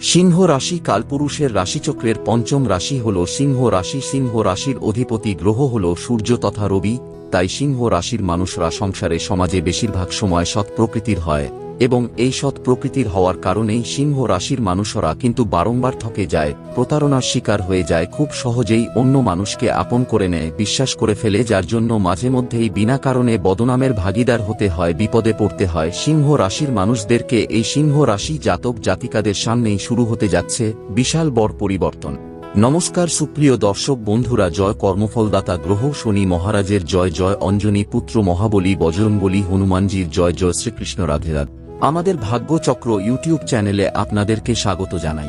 সিংহ রাশি কালপুরুষের রাশিচক্রের পঞ্চম রাশি হল সিংহ রাশি। সিংহ রাশির অধিপতি গ্রহ হল সূর্য তথা রবি, তাই সিংহ রাশির মানুষরা সংসারে সমাজে বেশিরভাগ সময় সৎ প্রকৃতির হয়। এবং এই সৎ প্রকৃতির হওয়ার কারণেই সিংহ রাশির মানুষরা কিন্তু বারংবার ঠকে যায়, প্রতারণার শিকার হয়ে যায়, খুব সহজেই অন্য মানুষকে আপন করে নেয়, বিশ্বাস করে ফেলে, যার জন্য মাঝে মধ্যেই বিনা কারণে বদনামের ভাগিদার হতে হয়, বিপদে পড়তে হয় সিংহ রাশির মানুষদেরকে এই সিংহ রাশি জাতক জাতিকাদের সামনেই শুরু হতে যাচ্ছে, বিশাল বড় পরিবর্তন নমস্কার সুপ্রিয় দর্শক বন্ধুরা, জয় কর্মফলদাতা গ্রহ শনি মহারাজের, জয় জয় অঞ্জনী পুত্র মহাবলী বজরঙ্গলী হনুমানজির, জয় জয় শ্রীকৃষ্ণ রাধে রাধে। আমাদের ভাগ্যচক্র ইউটিউব চ্যানেলে আপনাদেরকে স্বাগত জানাই।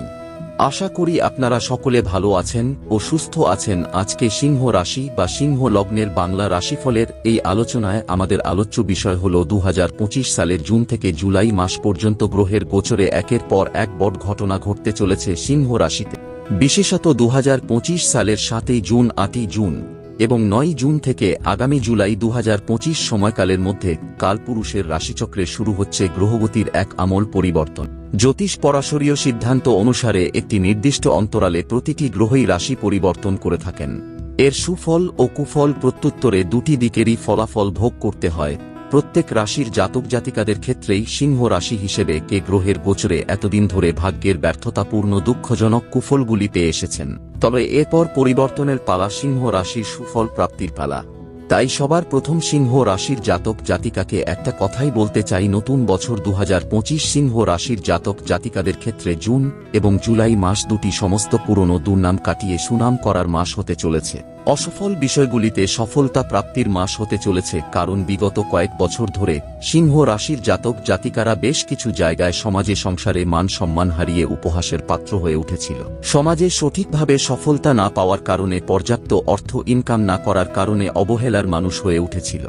আশা করি আপনারা সকলে ভালো আছেন ও সুস্থ আছেন। আজকে সিংহ রাশি বা সিংহ লগ্নের বাংলা রাশিফলের এই আলোচনায় আমাদের আলোচ্য বিষয় হল দুহাজার পঁচিশ সালের জুন থেকে জুলাই মাস পর্যন্ত গ্রহের গোচরে একের পর এক বড় ঘটনা ঘটতে চলেছে সিংহ রাশিতে। বিশেষত দুহাজার পঁচিশ সালের সাতই জুন আটই জুন এবং নয় জুন থেকে আগামী জুলাই দু হাজার পঁচিশ সময়কালের মধ্যে কালপুরুষের রাশিচক্রে শুরু হচ্ছে গ্রহগতির এক আমল পরিবর্তন। জ্যোতিষ পরাশরীয় সিদ্ধান্ত অনুসারে একটি নির্দিষ্ট অন্তরালে প্রতিটি গ্রহই রাশি পরিবর্তন করে থাকেন। এর সুফল ও কুফল প্রত্যুত্তরে দুটি দিকেরই ফলাফল ভোগ করতে হয়। প্রত্যেক রাশির জাতক জাতিকাদের ক্ষেত্রেই সিংহ রাশি হিসেবে কে গ্রহের গোচরে এতদিন ধরে ভাগ্যের ব্যর্থতাপূর্ণ দুঃখজনক কুফলগুলি পেয়ে এসেছেন। তবে এরপর পরিবর্তনের পালা সিংহ রাশির সুফল প্রাপ্তির পালা। তাই সবার প্রথম সিংহ রাশির জাতক জাতিকাকে একটা কথাই বলতে চাই, নতুন বছর দু হাজার পঁচিশ সিংহ রাশির জাতক জাতিকাদের ক্ষেত্রে জুন এবং জুলাই মাস দুটি সমস্ত পুরনো দুর্নাম কাটিয়ে সুনাম করার মাস হতে চলেছে। অসফল বিষয়গুলিতে সফলতা প্রাপ্তির মাস হতে চলেছে, কারণ বিগত কয়েক বছর ধরে সিংহ রাশির জাতক জাতিকারা বেশ কিছু জায়গায় সমাজে সংসারে মান সম্মান হারিয়ে উপহাসের পাত্র হয়ে উঠেছিল। সমাজে সঠিকভাবে সফলতা না পাওয়ার কারণে পর্যাপ্ত অর্থ ইনকাম না করার কারণে অবহেলার মানুষ হয়ে উঠেছিল।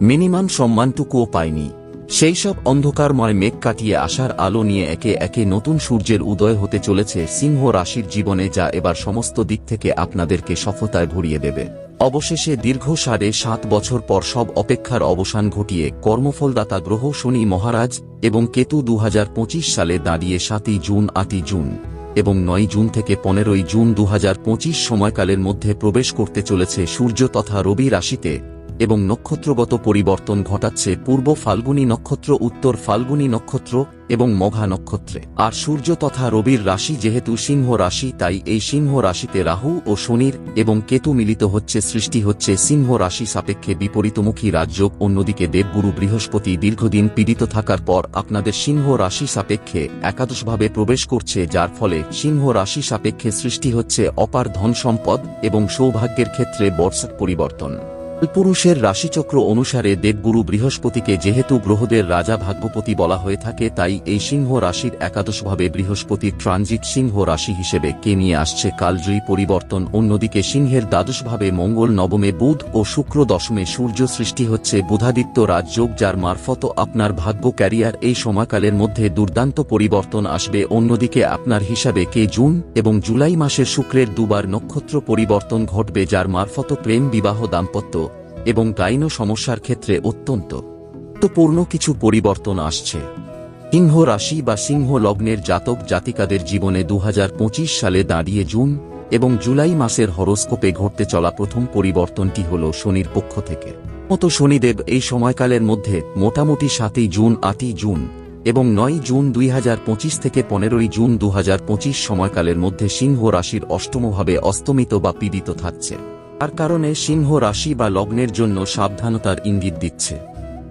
মিনিমাম সম্মানটুকুও পায়নি। সেই সব অন্ধকারময় মেঘ কাটিয়ে আসার আলো নিয়ে একে একে নতুন সূর্যের উদয় হতে চলেছে সিংহ রাশির জীবনে যা এবার সমস্ত দিক থেকে আপনাদেরকে সফলতায় ভরিয়ে দেবে। অবশেষে দীর্ঘ সাড়ে সাত বছর পর সব অপেক্ষার অবসান ঘটিয়ে কর্মফলদাতা গ্রহ শনি মহারাজ এবং কেতু দুহাজার পঁচিশ সালে দাঁড়িয়ে সাতই জুন, আটই জুন এবং নয় জুন থেকে পনেরোই জুন দুহাজার পঁচিশ সময়কালের মধ্যে প্রবেশ করতে চলেছে সূর্য তথা রবি রাশিতে। এবং নক্ষত্রগত পরিবর্তন ঘটাচ্ছে পূর্ব ফাল্গুনী নক্ষত্র, উত্তর ফাল্গুনী নক্ষত্র এবং মঘা নক্ষত্রে। আর সূর্য তথা রবির রাশি যেহেতু সিংহ রাশি, তাই এই সিংহ রাশিতে রাহু ও শনির এবং কেতু মিলিত হচ্ছে, সৃষ্টি হচ্ছে সিংহ রাশি সাপেক্ষে বিপরীতমুখী রাজযোগ অন্যদিকে দেবগুরু বৃহস্পতি দীর্ঘদিন পীড়িত থাকার পর আপনাদের সিংহ রাশি সাপেক্ষে একাদশভাবে প্রবেশ করছে, যার ফলে সিংহ রাশি সাপেক্ষে সৃষ্টি হচ্ছে অপার ধন সম্পদ এবং সৌভাগ্যের ক্ষেত্রে বর্ষার পরিবর্তন। পুরুষের রাশিচক্র অনুসারে দেবগুরু বৃহস্পতিকে যেহেতু গ্রহদের রাজা ভাগ্যপতি বলা হয়ে থাকে, তাই এই সিংহ রাশির একাদশভাবে বৃহস্পতির ট্রানজিট সিংহ রাশি হিসেবে কে নিয়ে আসছে কালজয়ী পরিবর্তন। অন্যদিকে সিংহের দ্বাদশভাবে মঙ্গল নবমে বুধ ও শুক্র দশমে সূর্য সৃষ্টি হচ্ছে বুধাদিত্য রাজযোগ, যার মারফত আপনার ভাগ্য ক্যারিয়ার এই সময়কালের মধ্যে দুর্দান্ত পরিবর্তন আসবে। অন্যদিকে আপনার হিসাবে কে জুন এবং জুলাই মাসের শুক্রের দুবার নক্ষত্র পরিবর্তন ঘটবে, যার মারফত প্রেম, বিবাহ, দাম্পত্য এবং গাইন সমস্যার ক্ষেত্রে অত্যন্ত। গুরুত্বপূর্ণ কিছু পরিবর্তন আসছে। সিংহ রাশি বা সিংহ লগ্নের জাতক জাতিকাদের জীবনে দু হাজার পঁচিশ সালে দাঁড়িয়ে জুন এবং জুলাই মাসের হরোস্কোপে ঘটতে চলা প্রথম পরিবর্তনটি হল শনির পক্ষ থেকে। মতো শনিদেব এই সময়কালের মধ্যে মোটামুটি সাতই জুন, আটই জুন এবং নয় জুন দুই হাজার পঁচিশ থেকে পনেরোই জুন দু হাজার পঁচিশ সময়কালের মধ্যে সিংহ রাশির অষ্টমভাবে অস্তমিত বা পীড়িত থাকছে। তার কারণে সিংহ রাশি বা লগ্নের জন্য সাবধানতার ইঙ্গিত দিচ্ছে।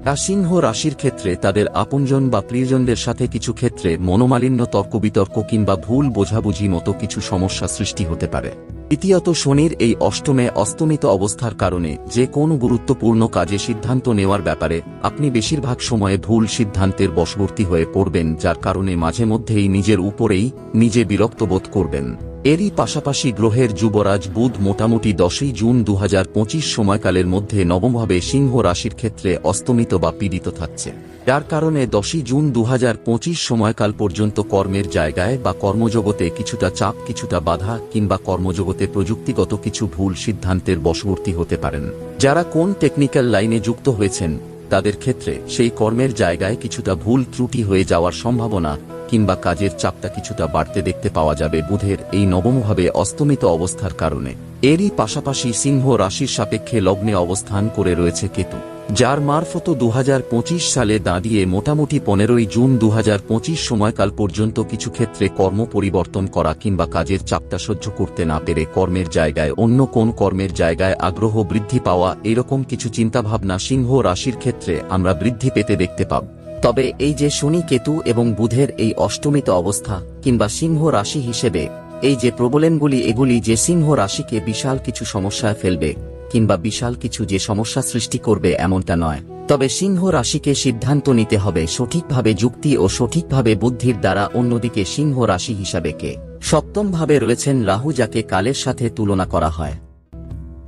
তা সিংহ রাশির ক্ষেত্রে তাদের আপনজন বা প্রিয়জনদের সাথে কিছু ক্ষেত্রে মনোমালিন্য তর্ক বিতর্ক কিংবা ভুল বোঝাবুঝি মতো কিছু সমস্যা সৃষ্টি হতে পারে। দ্বিতীয়ত শনির এই অষ্টমে অস্তমিত অবস্থার কারণে যে কোনো গুরুত্বপূর্ণ কাজে সিদ্ধান্ত নেওয়ার ব্যাপারে আপনি বেশিরভাগ সময়ে ভুল সিদ্ধান্তের বশবর্তী হয়ে পড়বেন, যার কারণে মাঝে মধ্যেই নিজের উপরেই নিজে বিরক্ত বোধ করবেন। এরই পাশাপাশি গ্রহের যুবরাজ বুধ মোটামুটি দশই জুন দু হাজার পঁচিশ সময়কালের মধ্যে নবমভাবে সিংহ রাশির ক্ষেত্রে অস্তমিত বা পীড়িত থাকছে। যার কারণে দশই জুন দুহাজার পঁচিশ সময়কাল পর্যন্ত কর্মের জায়গায় বা কর্মজগতে কিছুটা চাপ, কিছুটা বাধা কিংবা কর্মজগতে প্রযুক্তিগত কিছু ভুল সিদ্ধান্তের বশবর্তী হতে পারেন। যারা কোন টেকনিক্যাল লাইনে যুক্ত হয়েছেন তাদের ক্ষেত্রে সেই কর্মের জায়গায় কিছুটা ভুল ত্রুটি হয়ে যাওয়ার সম্ভাবনা কিংবা কাজের চাপটা কিছুটা বাড়তে দেখতে পাওয়া যাবে বুধের এই নবমভাবে অস্তমিত অবস্থার কারণে। এরই পাশাপাশি সিংহ রাশির সাপেক্ষে লগ্নে অবস্থান করে রয়েছে কেতু। যার মারফত দুহাজার পঁচিশ সালে দাঁড়িয়ে মোটামুটি পনেরোই জুন দুহাজার পঁচিশ সময়কাল পর্যন্ত কিছু ক্ষেত্রে কর্ম পরিবর্তন করা কিংবা কাজের চাপটা সহ্য করতে না পেরে কর্মের জায়গায় অন্য কোন কর্মের জায়গায় আগ্রহ বৃদ্ধি পাওয়া এরকম কিছু চিন্তাভাবনা সিংহ রাশির ক্ষেত্রে আমরা বৃদ্ধি পেতে দেখতে পাব। তবে এই যে শনি কেতু এবং বুধের এই অষ্টমিত অবস্থা কিংবা সিংহ রাশি হিসেবে, এই যে প্রবলেমগুলি এগুলি যে সিংহ রাশিকে বিশাল কিছু সমস্যায় ফেলবে কিংবা বিশাল কিছু যে সমস্যা সৃষ্টি করবে এমনটা নয়। তবে সিংহ রাশিকে সিদ্ধান্ত নিতে হবে সঠিকভাবে যুক্তি ও সঠিকভাবে বুদ্ধির দ্বারা অন্যদিকে সিংহ রাশি হিসাবে কে। সপ্তমভাবে রয়েছেন রাহু, যাকে কালের সাথে তুলনা করা হয়।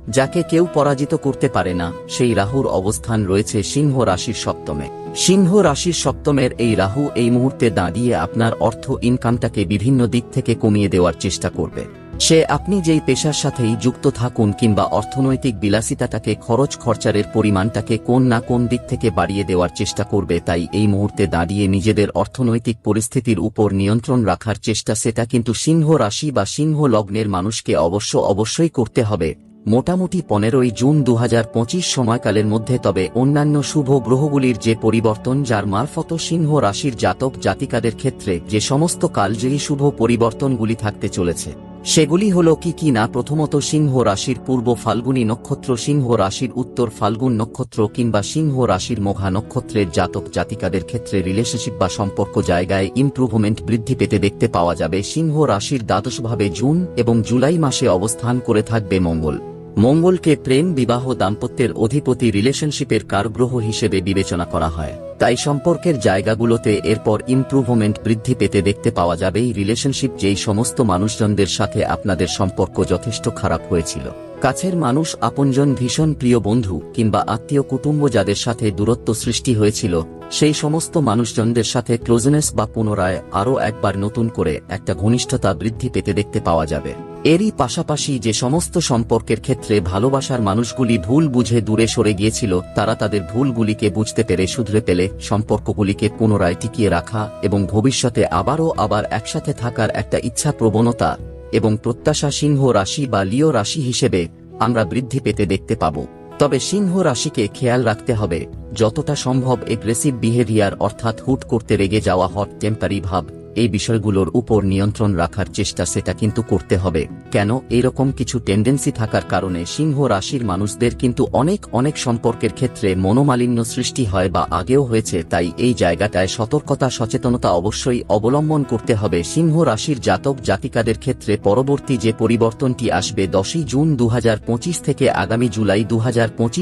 যাকে কেউ পরাজিত করতে পারে না, সেই রাহুর অবস্থান রয়েছে সিংহ রাশির সপ্তমে। সিংহ রাশির সপ্তমের এই রাহু এই মুহূর্তে দাঁড়িয়ে আপনার অর্থ ইনকামটাকে বিভিন্ন দিক থেকে কমিয়ে দেওয়ার চেষ্টা করবে। সে আপনি যেই পেশার সাথেই যুক্ত থাকুন কিংবা অর্থনৈতিক বিলাসিতাটাকে, খরচ খরচারের পরিমাণটাকে কোন না কোন দিক থেকে বাড়িয়ে দেওয়ার চেষ্টা করবে, তাই এই মুহূর্তে দাঁড়িয়ে নিজেদের অর্থনৈতিক পরিস্থিতির উপর নিয়ন্ত্রণ রাখার চেষ্টা, সেটা কিন্তু সিংহ রাশি বা সিংহ লগ্নের মানুষকে অবশ্য অবশ্যই করতে হবে। মোটামুটি পনেরোই জুন দু হাজার পঁচিশ সময়কালের মধ্যে, তবে অন্যান্য শুভ গ্রহগুলির যে পরিবর্তন, যার মারফত সিংহ রাশির জাতক জাতিকাদের ক্ষেত্রে যে সমস্ত কালজয়ী শুভ পরিবর্তনগুলি থাকতে চলেছে। সেগুলি হল কি কি না? প্রথমত সিংহ রাশির পূর্ব ফাল্গুনী নক্ষত্র, সিংহ রাশির উত্তর ফাল্গুন নক্ষত্র কিংবা সিংহ রাশির মোঘা নক্ষত্রের জাতক জাতিকাদের ক্ষেত্রে রিলেশনশিপ বা সম্পর্ক জায়গায় ইমপ্রুভমেন্ট বৃদ্ধি পেতে দেখতে পাওয়া যাবে। সিংহ রাশির দ্বাদশভাবে জুন এবং জুলাই মাসে অবস্থান করে থাকবে মঙ্গল। মঙ্গলকে প্রেম, বিবাহ, দাম্পত্যের অধিপতি রিলেশনশিপের কারগ্রহ হিসেবে বিবেচনা করা হয়। তাই সম্পর্কের জায়গাগুলোতে এরপর ইমপ্রুভমেন্ট বৃদ্ধি পেতে দেখতে পাওয়া যাবে এই রিলেশনশিপ যেই সমস্ত মানুষজনদের সাথে আপনাদের সম্পর্ক যথেষ্ট খারাপ হয়েছিল। কাছের মানুষ, আপনজন ভীষণ প্রিয় বন্ধু কিংবা আত্মীয় কুটুম্ব যাদের সাথে দূরত্ব সৃষ্টি হয়েছিল, সেই সমস্ত মানুষজনদের সাথে ক্লোজনেস বা পুনরায় আরও একবার নতুন করে একটা ঘনিষ্ঠতা বৃদ্ধি পেতে দেখতে পাওয়া যাবে। এরই পাশাপাশি যে সমস্ত সম্পর্কের ক্ষেত্রে ভালোবাসার মানুষগুলি ভুল বুঝে দূরে সরে গিয়েছিল, তারা তাদের ভুলগুলিকে বুঝতে পেরে শুধরে পেলে সম্পর্কগুলিকে পুনরায় টিকিয়ে রাখা এবং ভবিষ্যতে আবারও আবার একসাথে থাকার একটা ইচ্ছা প্রবণতা এবং প্রত্যাশা সিংহ রাশি বা লিও রাশি হিসেবে আমরা বৃদ্ধি পেতে দেখতে পাব। তবে সিংহ রাশিকে খেয়াল রাখতে হবে, যতটা সম্ভব এগ্রেসিভ বিহেভিয়ার অর্থাৎ হুট করতে রেগে যাওয়া হট টেম্পারি ভাব এই বিষয়গুলোর উপর নিয়ন্ত্রণ রাখার চেষ্টা সেটা কিন্তু করতে হবে। কেন? এরকম কিছু টেন্ডেন্সি থাকার কারণে সিংহ রাশির মানুষদের কিন্তু অনেক অনেক সম্পর্কের ক্ষেত্রে মনোমালিন্য সৃষ্টি হয় বা আগেও হয়েছে, তাই এই জায়গাটায় সতর্কতা, সচেতনতা অবশ্যই অবলম্বন করতে হবে। সিংহ রাশির জাতক জাতিকাদের ক্ষেত্রে পরবর্তী যে পরিবর্তনটি আসবে দশই জুন দুহাজার পঁচিশ থেকে আগামী জুলাই দু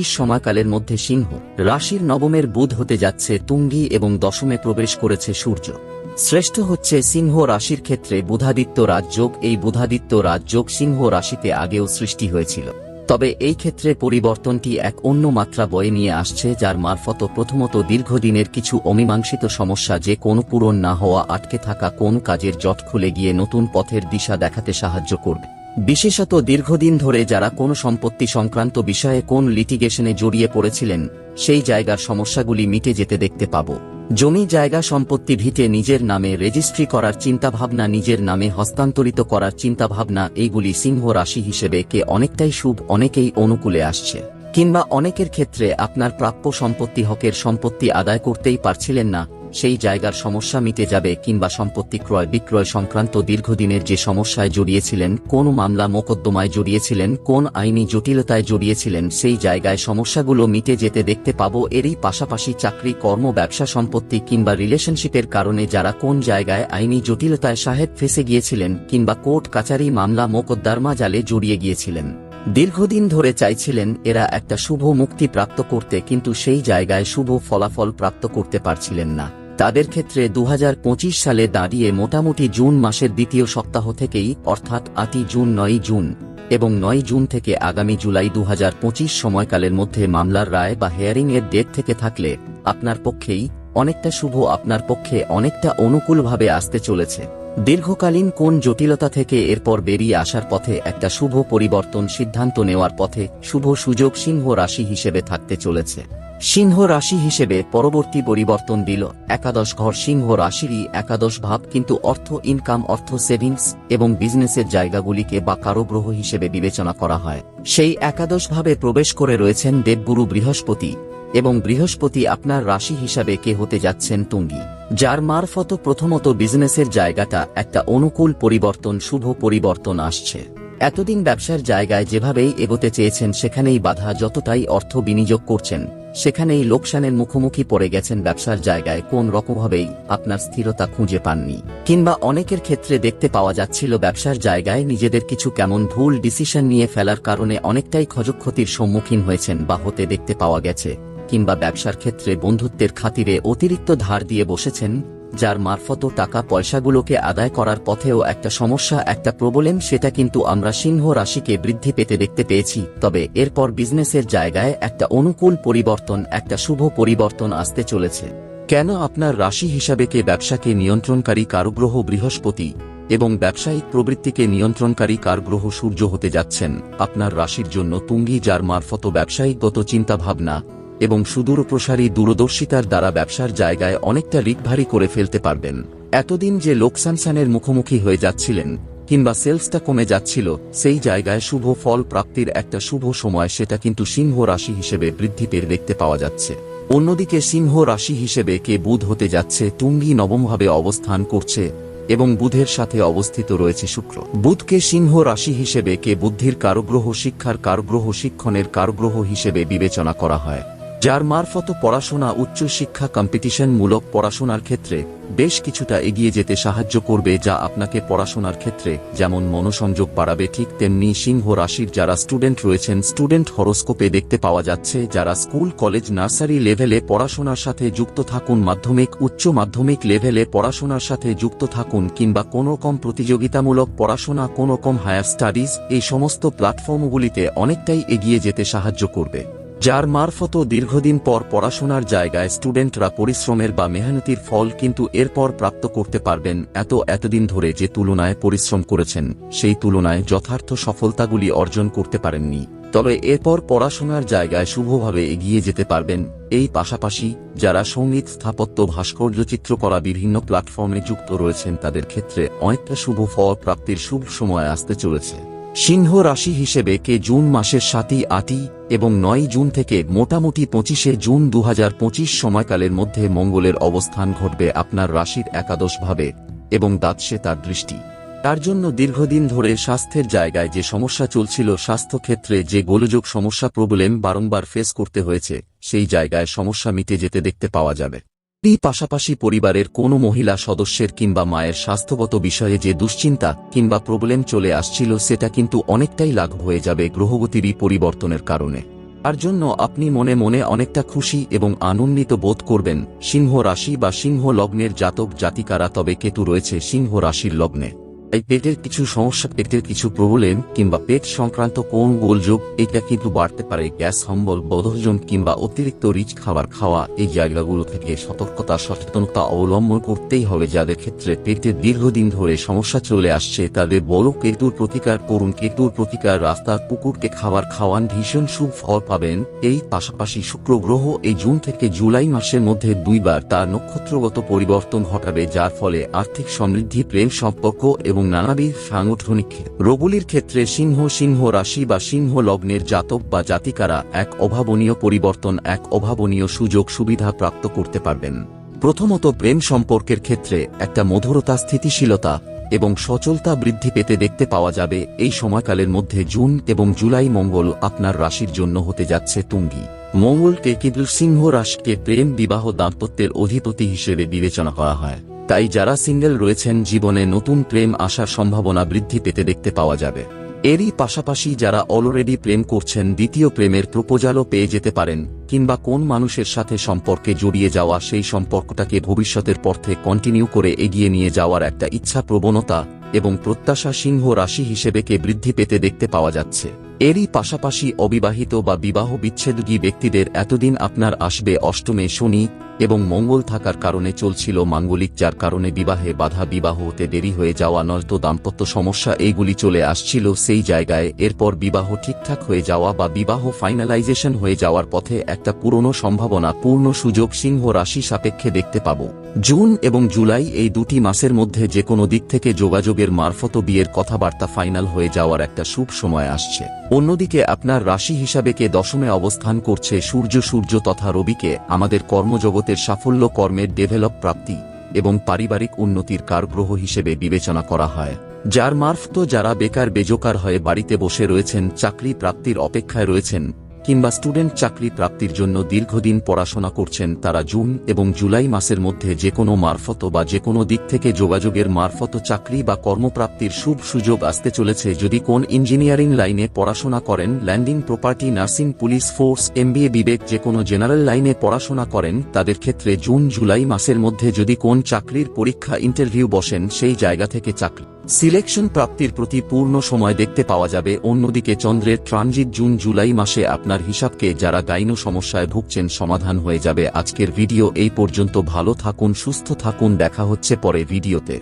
সময়কালের মধ্যে সিংহ রাশির নবমের বুধ হতে যাচ্ছে তুঙ্গি এবং দশমে প্রবেশ করেছে সূর্য। শ্রেষ্ঠ হচ্ছে সিংহ রাশির ক্ষেত্রে বুধাদিত্য রাজযোগ। এই বুধাদিত্য রাজযোগ সিংহ রাশিতে আগেও সৃষ্টি হয়েছিল। তবে এই ক্ষেত্রে পরিবর্তনটি এক অন্য মাত্রা বয়ে নিয়ে আসছে, যার মারফত প্রথমত দীর্ঘদিনের কিছু অমীমাংসিত সমস্যা যে কোনো পূরণ না হওয়া, আটকে থাকা কোন কাজের জট খুলে গিয়ে নতুন পথের দিশা দেখাতে সাহায্য করবে। বিশেষত দীর্ঘদিন ধরে যারা কোন সম্পত্তি সংক্রান্ত বিষয়ে কোন লিটিগেশনে জড়িয়ে পড়েছিলেন, সেই জায়গার সমস্যাগুলি মিটে যেতে দেখতে পাব। জমি জায়গা সম্পত্তি ভিটে নিজের নামে রেজিস্ট্রি করার চিন্তাভাবনা, নিজের নামে হস্তান্তরিত করার চিন্তাভাবনা, এইগুলি সিংহ রাশি হিসেবে কে অনেকটাই শুভ, অনেকেই অনুকূলে আসছে। কিংবা অনেকের ক্ষেত্রে আপনার প্রাপ্য সম্পত্তি, হকের সম্পত্তি আদায় করতেই পারছিলেন না সেই জায়গার সমস্যা মিটে যাবে কিংবা সম্পত্তি ক্রয় বিক্রয় সংক্রান্ত দীর্ঘদিনের যে সমস্যায় জড়িয়েছিলেন, কোন মামলা মোকদ্দমায় জড়িয়েছিলেন, কোন আইনি জটিলতায় জড়িয়েছিলেন, সেই জায়গায় সমস্যাগুলো মিটে যেতে দেখতে পাবো এরই পাশাপাশি চাকরি, কর্ম, ব্যবসা সম্পত্তি কিংবা রিলেশনশিপের কারণে যারা কোন জায়গায় আইনি জটিলতায় সাহেব ফেসে গিয়েছিলেন কিংবা কোর্ট কাচারি মামলা মোকদ্দর্মা জালে জড়িয়ে গিয়েছিলেন। দীর্ঘদিন ধরে চাইছিলেন এরা একটা শুভ মুক্তি প্রাপ্ত করতে, কিন্তু সেই জায়গায় শুভ ফলাফল প্রাপ্ত করতে পারছিলেন না। তাদের ক্ষেত্রে দুহাজার পঁচিশ সালে দাঁড়িয়ে মোটামুটি জুন মাসের দ্বিতীয় সপ্তাহ থেকেই, অর্থাৎ আটই জুন নয় জুন এবং নয় জুন থেকে আগামী জুলাই দুহাজার পঁচিশ সময়কালের মধ্যে মামলার রায় বা হেয়ারিং এর ডেট থেকে থাকলে আপনার পক্ষেই অনেকটা শুভ, আপনার পক্ষে অনেকটা অনুকূলভাবে আসতে চলেছে। দীর্ঘকালীন কোন জটিলতা থেকে এরপর বেরিয়ে আসার পথে একটা শুভ পরিবর্তন সিদ্ধান্ত নেওয়ার পথে শুভ সুযোগ সিংহ রাশি হিসেবে থাকতে চলেছে। সিংহ রাশি হিসেবে পরবর্তী পরিবর্তন দিল। একাদশ ঘর সিংহ রাশিরই একাদশ ভাব কিন্তু অর্থ ইনকাম অর্থ সেভিংস এবং বিজনেসের জায়গাগুলিকে বা কারও গ্রহ হিসেবে বিবেচনা করা হয়। সেই একাদশ ভাবে প্রবেশ করে রয়েছেন দেবগুরু বৃহস্পতি। এবং বৃহস্পতি আপনার রাশি হিসাবে কে হতে যাচ্ছেন তুঙ্গি, যার মারফত প্রথমত বিজনেসের জায়গাটা একটা অনুকূল পরিবর্তন, শুভ পরিবর্তন আসছে। এতদিন ব্যবসার জায়গায় যেভাবেই এগোতে চেয়েছেন, সেখানেই বাধা যতটাই অর্থ বিনিয়োগ করছেন, সেখানেই লোকসানের মুখোমুখি পড়ে গেছেন ব্যবসার জায়গায়, কোন রকমভাবেই আপনার স্থিরতা খুঁজে পাননি। কিংবা অনেকের ক্ষেত্রে দেখতে পাওয়া যাচ্ছিল ব্যবসার জায়গায় নিজেদের কিছু কেমন ভুল ডিসিশন নিয়ে ফেলার কারণে অনেকটাই ক্ষয়ক্ষতির সম্মুখীন হয়েছেন বা হতে দেখতে পাওয়া গেছে। কিংবা ব্যবসার ক্ষেত্রে বন্ধুত্বের খাতিরে অতিরিক্ত ধার দিয়ে বসেছেন, যার মারফত টাকা পয়সাগুলোকে আদায় করার পথেও একটা সমস্যা, একটা প্রবলেম, সেটা কিন্তু আমরা সিংহ রাশিকে বৃদ্ধি পেতে দেখতে পেয়েছি। তবে এরপর বিজনেসের জায়গায় একটা অনুকূল পরিবর্তন, একটা শুভ পরিবর্তন আসতে চলেছে। কেন আপনার রাশি হিসাবে কে ব্যবসাকে নিয়ন্ত্রণকারী কারুগ্রহ বৃহস্পতি এবং ব্যবসায়িক প্রবৃত্তিকে নিয়ন্ত্রণকারী কার গ্রহ সূর্য হতে যাচ্ছেন? আপনার রাশির জন্য তুঙ্গি, যার মারফত ব্যবসায়িকগত চিন্তাভাবনা এবং সুদূরপ্রসারী দূরদর্শিতার দ্বারা ব্যবসার জায়গায় অনেকটা রিকভারি করে ফেলতে পারবেন। এতদিন যে লোকসানসানের মুখোমুখি হয়ে যাচ্ছিলেন, কিংবা সেলসটা কমে যাচ্ছিল, সেই জায়গায় শুভ ফল প্রাপ্তির একটা শুভ সময় সেটা কিন্তু সিংহ রাশি হিসেবে বৃদ্ধি পেয়ে দেখতে পাওয়া যাচ্ছে। অন্যদিকে সিংহ রাশি হিসেবে কে বুধ হতে যাচ্ছে, তুঙ্গি নবমভাবে অবস্থান করছে এবং বুধের সাথে অবস্থিত রয়েছে শুক্র। বুধকে সিংহ রাশি হিসেবে কে বুদ্ধির কারগ্রহ শিক্ষার কারগ্রহ শিক্ষণের কারগ্রহ হিসেবে বিবেচনা করা হয়। যার মারফত পড়াশোনা উচ্চশিক্ষা কম্পিটিশনমূলক পড়াশোনার ক্ষেত্রে বেশ কিছুটা এগিয়ে যেতে সাহায্য করবে যা আপনাকে পড়াশোনার ক্ষেত্রে যেমন মনোসংযোগ বাড়াবে ঠিক তেমনি সিংহ রাশির যারা স্টুডেন্ট রয়েছেন স্টুডেন্ট হরোস্কোপে দেখতে পাওয়া যাচ্ছে যারা স্কুল কলেজ নার্সারি লেভেলে পড়াশোনার সাথে যুক্ত থাকুন, মাধ্যমিক, উচ্চ মাধ্যমিক লেভেলে পড়াশোনার সাথে যুক্ত থাকুন কিংবা কোনো কম প্রতিযোগিতামূলক পড়াশোনা, কোনো কম হায়ার স্টাডিজ এই সমস্ত প্ল্যাটফর্মগুলিতে অনেকটাই এগিয়ে যেতে সাহায্য করবে। যার মারফত দীর্ঘদিন পর পড়াশোনার জায়গায় স্টুডেন্টরা পরিশ্রমের বা মেহনতির ফল কিন্তু এরপর প্রাপ্ত করতে পারবেন এত এতদিন ধরে যে তুলনায় পরিশ্রম করেছেন, সেই তুলনায় যথার্থ সফলতাগুলি অর্জন করতে পারেননি। তবে এরপর পড়াশোনার জায়গায় শুভভাবে এগিয়ে যেতে পারবেন। এই পাশাপাশি যারা সংগীত, স্থাপত্য, ভাস্কর্য চিত্রকলা বিভিন্ন প্ল্যাটফর্মে যুক্ত রয়েছেন, তাদের ক্ষেত্রে অনেকটা শুভ ফল প্রাপ্তির শুভ সময় আসতে চলেছে। সিংহ রাশি হিসেবে কে জুন মাসের সাতই, আটই এবং নয় জুন থেকে মোটামুটি পঁচিশে জুন দু হাজার পঁচিশ সময়কালের মধ্যে মঙ্গলের অবস্থান ঘটবে আপনার রাশির একাদশভাবে এবং দাঁতসে তার দৃষ্টি। তার জন্য দীর্ঘদিন ধরে স্বাস্থ্যের জায়গায় যে সমস্যা চলছিল স্বাস্থ্যক্ষেত্রে যে গোলযোগ সমস্যা প্রবলেম বারংবার ফেস করতে হয়েছে, সেই জায়গায় সমস্যা মিটে যেতে দেখতে পাওয়া যাবে। এই পাশাপাশি পরিবারের কোনো মহিলা সদস্যের কিংবা মায়ের স্বাস্থ্যগত বিষয়ে যে দুশ্চিন্তা কিংবা প্রবলেম চলে আসছিল, সেটা কিন্তু অনেকটাই লাঘব হয়ে যাবে গ্রহগতিরই পরিবর্তনের কারণে। তার জন্য আপনি মনে মনে অনেকটা খুশি এবং আনন্দিত বোধ করবেন, সিংহ রাশি বা সিংহ লগ্নের জাতক জাতিকারা, তবে কেতু রয়েছে সিংহ রাশির লগ্নে। তাই পেটের কিছু সমস্যা, পেটের কিছু প্রবলেম কিংবা পেট সংক্রান্ত কোন গোলযোগ, এটা কিন্তু বাড়তে পারে গ্যাস, সম্বল, বদহজম কিংবা অতিরিক্ত রিচ খাবার খাওয়া। এই জায়গাগুলো থেকে সতর্কতা, সচেতনতা অবলম্বন করতেই হবে, যাদের ক্ষেত্রে পেটের দীর্ঘদিন ধরে সমস্যা চলে আসছে। তাদের বড় কেতুর প্রতিকার করুন। কেতুর প্রতিকার রাস্তার পুকুরকে খাবার খাওয়ান, ভীষণ শুভ ফল পাবেন। এই পাশাপাশি শুক্র গ্রহ এই জুন থেকে জুলাই মাসের মধ্যে দুইবার তার নক্ষত্রগত পরিবর্তন ঘটাবে, যার ফলে আর্থিক সমৃদ্ধি, প্রেম সম্পর্ক এবং নানাবিধ সাংগঠনিক রোগুলির ক্ষেত্রে সিংহ সিংহ রাশি বা সিংহ লগ্নের জাতক বা জাতিকারা এক অভাবনীয় পরিবর্তন, এক অভাবনীয় সুযোগ, সুবিধা প্রাপ্ত করতে পারবেন। প্রথমত প্রেম সম্পর্কের ক্ষেত্রে একটা মধুরতা, স্থিতিশীলতা এবং সচলতা বৃদ্ধি পেতে দেখতে পাওয়া যাবে। এই সময়কালের মধ্যে জুন এবং জুলাই মঙ্গল আপনার রাশির জন্য হতে যাচ্ছে তুঙ্গি। মঙ্গলকে কিন্তু সিংহ রাশিকে প্রেম, বিবাহ, দাম্পত্যের অধিপতি হিসেবে বিবেচনা করা হয়। তাই যারা সিঙ্গেল রয়েছেন জীবনে নতুন প্রেম আসার সম্ভাবনা বৃদ্ধি পেতে দেখতে পাওয়া যাবে। এরই পাশাপাশি যারা অলরেডি প্রেম করছেন দ্বিতীয় প্রেমের প্রপোজালও পেয়ে যেতে পারেন, কিংবা কোন মানুষের সাথে সম্পর্কে জড়িয়ে যাওয়া সেই সম্পর্কটাকে ভবিষ্যতের পথে কন্টিনিউ করে এগিয়ে নিয়ে যাওয়ার একটা ইচ্ছা প্রবণতা এবং প্রত্যাশা সিংহ রাশি হিসেবে কে বৃদ্ধি পেতে দেখতে পাওয়া যাচ্ছে। এরই পাশাপাশি অবিবাহিত বা বিবাহ বিচ্ছেদী ব্যক্তিদের এতদিন আপনার আসবে অষ্টমে শনি এবং মঙ্গল থাকার কারণে চলছিল মাঙ্গলিক যার কারণে বিবাহে বাধা বিবাহ হতে দেরি হয়ে যাওয়া নয়তো দাম্পত্য সমস্যা এইগুলি চলে আসছিল সেই জায়গায়। এরপর বিবাহ ঠিকঠাক হয়ে যাওয়া বা বিবাহ ফাইনালাইজেশন হয়ে যাওয়ার পথে একটা পুরনো সম্ভাবনা, পূর্ণ সুযোগ সিংহ রাশি সাপেক্ষে দেখতে পাব। জুন এবং জুলাই এই দুটি মাসের মধ্যে যে কোনো দিক থেকে যোগাযোগের মারফত বিয়ের কথাবার্তা ফাইনাল হয়ে যাওয়ার একটা শুভ সময় আসছে। অন্যদিকে আপনার রাশি হিসাবে কে দশমে অবস্থান করছে সূর্য সূর্য তথা রবিকে আমাদের কর্মজগতের সাফল্য কর্মের ডেভেলপ প্রাপ্তি এবং পারিবারিক উন্নতির কারগ্রহ হিসেবে বিবেচনা করা হয়। যার মারফত যারা বেকার বেজোকার হয়ে বাড়িতে বসে রয়েছেন, চাকরি প্রাপ্তির অপেক্ষায় রয়েছেন কিংবা স্টুডেন্ট চাকরি প্রাপ্তির জন্য দীর্ঘদিন পড়াশোনা করছেন তারা জুন এবং জুলাই মাসের মধ্যে যে কোনো মারফত বা যে কোনো দিক থেকে যোগাযোগের মারফত চাকরি বা কর্মপ্রাপ্তির শুভ সুযোগ আসতে চলেছে যদি কোন ইঞ্জিনিয়ারিং লাইনে পড়াশোনা করেন, landing property, nursing, police force, MBA, বিবেক যে কোনো জেনারেল লাইনে পড়াশোনা করেন, তাদের ক্ষেত্রে জুন, জুলাই মাসের মধ্যে যদি কোন চাকরির পরীক্ষা, ইন্টারভিউ বসেন, সেই জায়গা থেকে চাকরি সিলেকশন প্রাপ্তির প্রতি পূর্ণ সময় দেখতে পাওয়া যাবে। অন্যদিকে চন্দ্রের ট্রানজিট জুন জুলাই মাসে আপনার হিসাবকে যারা গাইনো সমস্যায় ভুগছেন সমাধান হয়ে যাবে। আজকের ভিডিও এই পর্যন্ত। ভালো থাকুন, সুস্থ থাকুন। দেখা হচ্ছে পরে ভিডিওতে।